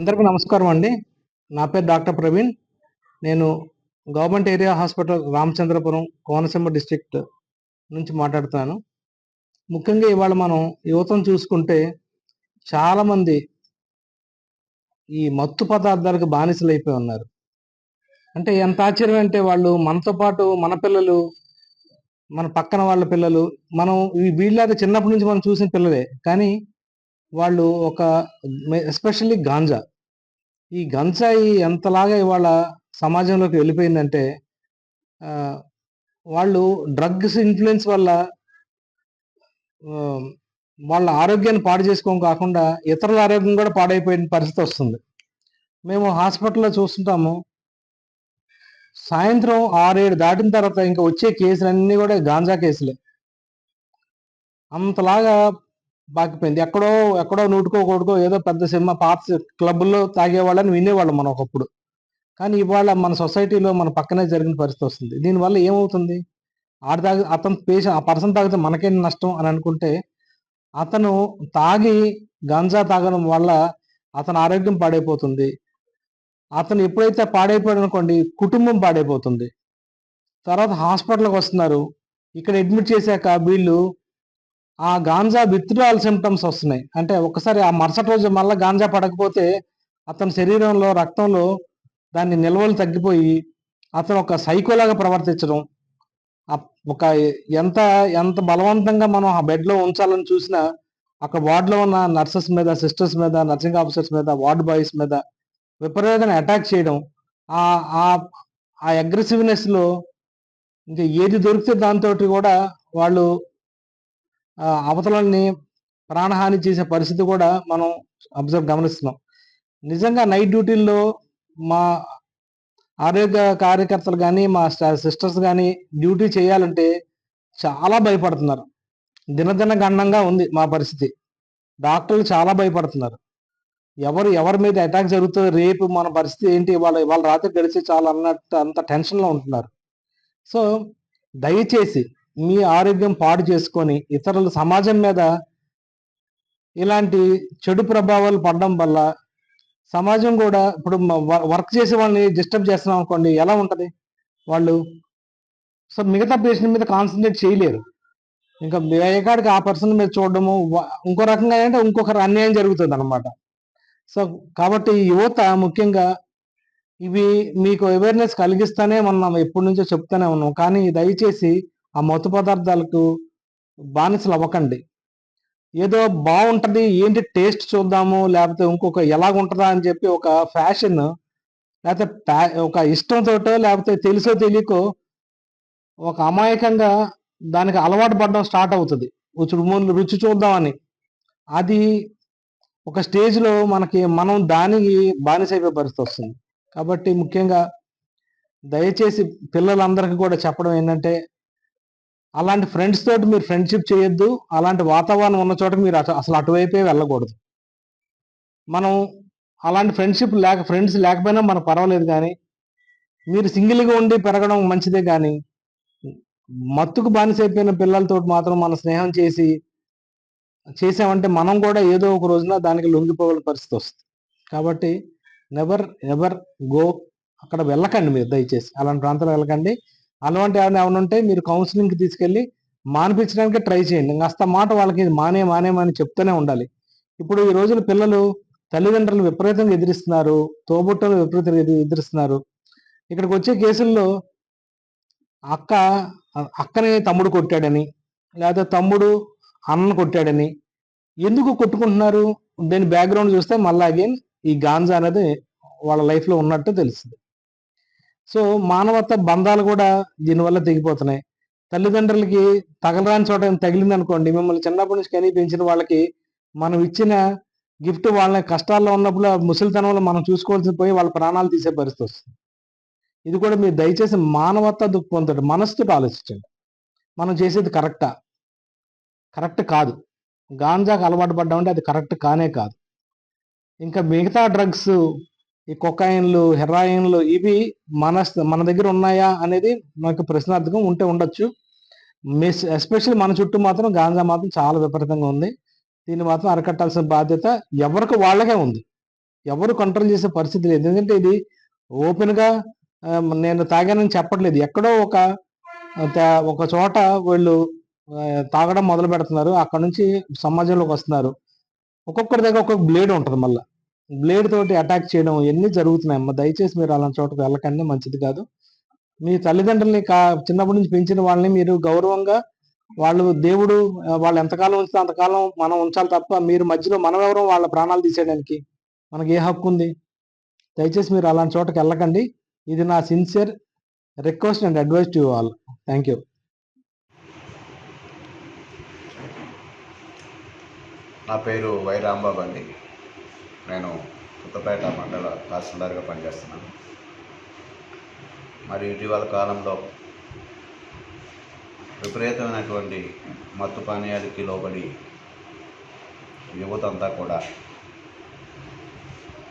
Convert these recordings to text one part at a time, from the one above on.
అందరికీ నమస్కారం అండి. నా పేరు డాక్టర్ ప్రవీణ్. నేను government area hospital Ramachandrapuram Konaseema district నుంచి మాట్లాడుతున్నాను. ముఖ్యంగా ఇవాళ మనం యువతను చూసుకుంటే చాలామంది ఈ మత్తు పదార్థాలకు బానిసలు అయిపోయి ఉన్నారు. అంటే ఎంత ఆశ్చర్యం అంటే వాళ్ళు మనతో పాటు మన పిల్లలు మన పక్కన వాళ్ళ పిల్లలు మనం ఈ వీళ్ళ చిన్నప్పటి నుంచి మనం చూసిన పిల్లలే. కానీ వాళ్ళు ఒక ఎస్పెషల్లీ గాంజా. ఈ గంజాయి ఎంతలాగా ఇవాళ సమాజంలోకి వెళ్ళిపోయిందంటే వాళ్ళు డ్రగ్స్ ఇన్ఫ్లుయెన్స్ వల్ల వాళ్ళ ఆరోగ్యాన్ని పాడు చేసుకోవడం కాకుండా ఇతరుల ఆరోగ్యం కూడా పాడైపోయిన పరిస్థితి వస్తుంది. మేము హాస్పిటల్లో చూస్తుంటాము సాయంత్రం ఆరేడు దాటిన తర్వాత ఇంకా వచ్చే కేసులన్నీ కూడా గాంజా కేసులే. అంతలాగా బాకిపోయింది. ఎక్కడో ఎక్కడో నూటుకో కొడుకో ఏదో పెద్ద సినిమా పాత క్లబ్లో తాగేవాళ్ళని వినేవాళ్ళం మనం ఒకప్పుడు. కానీ ఇవాళ మన సొసైటీలో మన పక్కనే జరిగిన పరిస్థితి వస్తుంది. దీనివల్ల ఏమవుతుంది? ఆడ తాగి అతను పేషెంట్ ఆ పర్సన్ తాగితే మనకేం నష్టం అని అనుకుంటే అతను తాగి గంజా తాగడం వల్ల అతని ఆరోగ్యం పాడైపోతుంది. అతను ఎప్పుడైతే పాడైపోయాడు అనుకోండి కుటుంబం పాడైపోతుంది. తర్వాత హాస్పిటల్కి వస్తున్నారు. ఇక్కడ అడ్మిట్ చేశాక వీళ్ళు ఆ గాంజా విత్డ్రాల్ సిమ్టమ్స్ వస్తున్నాయి. అంటే ఒకసారి ఆ మరుసటి రోజు మళ్ళీ గాంజా పడకపోతే అతని శరీరంలో రక్తంలో దాని నిల్వలు తగ్గిపోయి అతను ఒక సైకోలాగా ప్రవర్తించడం ఒక ఎంత ఎంత బలవంతంగా మనం ఆ బెడ్లో ఉంచాలని చూసినా అక్కడ వార్డులో ఉన్న నర్సెస్ మీద సిస్టర్స్ మీద నర్సింగ్ ఆఫీసర్స్ మీద వార్డ్ బాయ్స్ మీద విపరీతంగా అటాక్ చేయడం ఆ ఆ అగ్రెసివ్నెస్లో ఇంకా ఏది దొరికితే దాంతో కూడా వాళ్ళు అవతలని ప్రాణహాని చేసే పరిస్థితి కూడా మనం అబ్జర్వ్ గమనిస్తున్నాం. నిజంగా నైట్ డ్యూటీల్లో మా ఆరోగ్య కార్యకర్తలు కానీ మా సిస్టర్స్ కానీ డ్యూటీ చేయాలంటే చాలా భయపడుతున్నారు. దినదిన గండంగా ఉంది మా పరిస్థితి. డాక్టర్లు చాలా భయపడుతున్నారు. ఎవరు ఎవరి మీద అటాక్ జరుగుతుంది రేపు మన పరిస్థితి ఏంటి? వాళ్ళ వాళ్ళ రాత్రి గడిచి చాలా అన్నట్టు అంత టెన్షన్లో ఉంటున్నారు. సో దయచేసి మీ ఆరోగ్యం పాడు చేసుకొని ఇతరుల సమాజం మీద ఇలాంటి చెడు ప్రభావాలు పడడం వల్ల సమాజం కూడా ఇప్పుడు వర్క్ చేసే వాళ్ళని డిస్టర్బ్ చేస్తున్నాం అనుకోండి ఎలా ఉంటది? వాళ్ళు సో మిగతా పేషెంట్ మీద కాన్సన్ట్రేట్ చేయలేరు. ఇంకా ఏకాడికి ఆ పర్సన్ మీద చూడడము ఇంకో రకంగా అంటే ఇంకొకరు అన్యాయం జరుగుతుంది అనమాట సో కాబట్టి యువత ముఖ్యంగా ఇవి మీకు అవేర్నెస్ కలిగిస్తానే మనం ఎప్పటి నుంచో చెప్తానే ఉన్నాం కానీ దయచేసి ఆ మత్తు పదార్థాలకు బానిసలు అవ్వకండి. ఏదో బాగుంటుంది ఏంటి టేస్ట్ చూద్దాము లేకపోతే ఇంకొక ఎలాగుంటుందా అని చెప్పి ఒక ఫ్యాషన్ లేకపోతే ప్యా- ఒక ఇష్టంతోటో లేకపోతే తెలుసో తెలియకో ఒక అమాయకంగా దానికి అలవాటు పడడం స్టార్ట్ అవుతుంది. రుచి ముందు రుచి చూద్దామని. అది ఒక స్టేజ్లో మనకి మనం దానికి బానిస అయిపోయే పరిస్థితి వస్తుంది. కాబట్టి ముఖ్యంగా దయచేసి పిల్లలందరికీ కూడా చెప్పడం ఏంటంటే అలాంటి ఫ్రెండ్స్ తోటి మీరు ఫ్రెండ్షిప్ చేయొద్దు. అలాంటి వాతావరణం ఉన్న చోట మీరు అసలు అటువైపే వెళ్ళకూడదు. మనం అలాంటి ఫ్రెండ్షిప్ లేక ఫ్రెండ్స్ లేకపోయినా మనకు పర్వాలేదు కానీ మీరు సింగిల్గా ఉండి పెరగడం మంచిదే కానీ మత్తుకు బానిసైపోయిన పిల్లలతో మాత్రం మన స్నేహం చేసి చేసామంటే మనం కూడా ఏదో ఒక రోజున దానికి లొంగిపోవాల పరిస్థితి వస్తుంది. కాబట్టి నెవర్ ఎవర్ గో అక్కడ వెళ్ళకండి మీరు దయచేసి. అలాంటి ప్రాంతాలు వెళ్ళకండి. అలాంటి ఏమైనా ఏమైనా ఉంటే మీరు కౌన్సిలింగ్కి తీసుకెళ్ళి మానిపించడానికి ట్రై చేయండి. కాస్త మాట వాళ్ళకి మానే మానేమని చెప్తూనే ఉండాలి. ఇప్పుడు ఈ రోజున పిల్లలు తల్లిదండ్రులు విపరీతంగా ఎదిరిస్తున్నారు. తోబుట్టలు విపరీతంగా ఎదిరిస్తున్నారు. ఇక్కడికి వచ్చే కేసుల్లో అక్క అక్కని తమ్ముడు కొట్టాడని లేదా తమ్ముడు అన్నను కొట్టాడని ఎందుకు కొట్టుకుంటున్నారు? దీని బ్యాక్గ్రౌండ్ చూస్తే మళ్ళీ అగైన్ ఈ గాంజా అనేది వాళ్ళ లైఫ్లో ఉన్నట్టు తెలుస్తుంది. సో మానవత్వ బంధాలు కూడా దీనివల్ల తెగిపోతున్నాయి. తల్లిదండ్రులకి తగలరాని చోట తగిలింది అనుకోండి మిమ్మల్ని చిన్నప్పటి నుంచి కనీ పెంచిన వాళ్ళకి మనం ఇచ్చిన గిఫ్ట్ వాళ్ళని కష్టాల్లో ఉన్నప్పుడు ముసలితనంలో మనం చూసుకోవాల్సి పోయి వాళ్ళ ప్రాణాలు తీసే పరిస్థితి వస్తుంది. ఇది కూడా మీరు దయచేసి మానవత దృక్పథంతో మనసుతో ఆలోచించండి. మనం చేసేది కరెక్టా? కరెక్ట్ కాదు. గాంజాకు అలవాటు పడ్డామంటే అది కరెక్ట్ కానే కాదు. ఇంకా మిగతా డ్రగ్స్ ఈ కొకాయిన్లు హెరాయిన్లు ఇవి మన మన దగ్గర ఉన్నాయా అనేది మనకు ప్రశ్నార్థకం ఉంటే ఉండొచ్చు. మిస్ ఎస్పెషల్లీ మన చుట్టూ మాత్రం గాంజా మాత్రం చాలా విపరీతంగా ఉంది. దీన్ని మాత్రం అరికట్టాల్సిన బాధ్యత ఎవరికి వాళ్ళకే ఉంది. ఎవరు కంట్రోల్ చేసే పరిస్థితి లేదు. ఎందుకంటే ఇది ఓపెన్గా నేను తాగానని చెప్పట్లేదు. ఎక్కడో ఒక ఒక చోట వీళ్ళు తాగడం మొదలు పెడుతున్నారు అక్కడ నుంచి సమాజంలోకి వస్తున్నారు. ఒక్కొక్కరి దగ్గర ఒక్కొక్క బ్లేడ్ ఉంటుంది మళ్ళీ. బ్లేడ్ తోటి అటాక్ చేయడం ఇవన్నీ జరుగుతున్నాయి అమ్మ దయచేసి మీరు అలాంటి చోటకి వెళ్ళకండి మంచిది కాదు. మీ తల్లిదండ్రుల్ని కా చిన్నప్పటి నుంచి పెంచిన వాళ్ళని మీరు గౌరవంగా వాళ్ళు దేవుడు వాళ్ళు ఎంతకాలం ఉంచితే అంతకాలం మనం ఉంచాలి తప్ప మీరు మధ్యలో మనం ఎవరో వాళ్ళ ప్రాణాలు తీసేయడానికి మనకి ఏ హక్కు ఉంది? దయచేసి మీరు అలాంటి చోటకి వెళ్ళకండి. ఇది నా sincere request and advice to all. Thank you. నా పేరు వై రాంబాబు అండి. నేను కొత్తపేట మండల తహసీల్దార్గా పనిచేస్తున్నాను. మరి ఇటీవల కాలంలో విపరీతమైనటువంటి మత్తు పానీయాలకి లోబడి యువత అంతా కూడా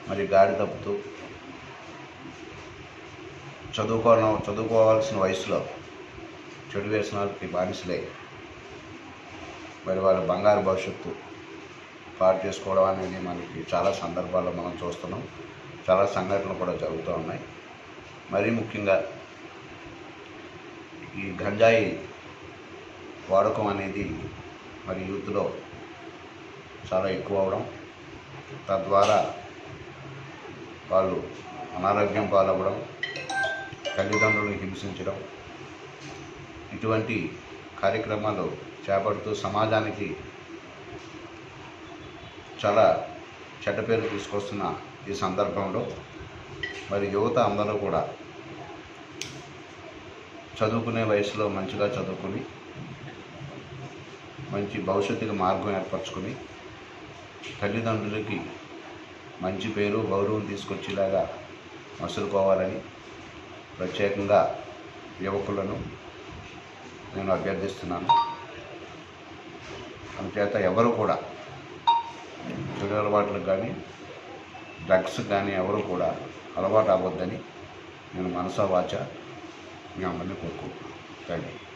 మరి గాడి తప్పుతూ చదువుకోవడం చదువుకోవాల్సిన వయసులో చెడు వాళ్ళకి బానిసలే మరి వాళ్ళ బంగారు భవిష్యత్తు పాటు చేసుకోవడం అనేది మనకి చాలా సందర్భాల్లో మనం చూస్తున్నాం. చాలా సంఘటనలు కూడా జరుగుతూ ఉన్నాయి. మరీ ముఖ్యంగా ఈ గంజాయి వాడకం అనేది మరి యూత్లో చాలా ఎక్కువ అవడం. తద్వారా వాళ్ళు అనారోగ్యం పాలవ్వడం తల్లిదండ్రులను హింసించడం ఇటువంటి కార్యక్రమాలు చేపడుతూ సమాజానికి చాలా చెడ్డ పేరు తీసుకొస్తున్న ఈ సందర్భంలో మరి యువత అందరూ కూడా చదువుకునే వయసులో మంచిగా చదువుకుని మంచి భవిష్యత్తుకి మార్గం ఏర్పరచుకుని తల్లిదండ్రులకి మంచి పేరు గౌరవం తీసుకొచ్చేలాగా మసులుకోవాలని ప్రత్యేకంగా యువకులను నేను అభ్యర్థిస్తున్నాను. అందుచేత ఎవరు కూడా చెడు అలవాట్లకు కానీ డ్రగ్స్ కానీ ఎవరు కూడా అలవాటు అవ్వద్దని నేను మనసా వాచ మీ అమ్మని కోరుకుంటున్నాను. Thank you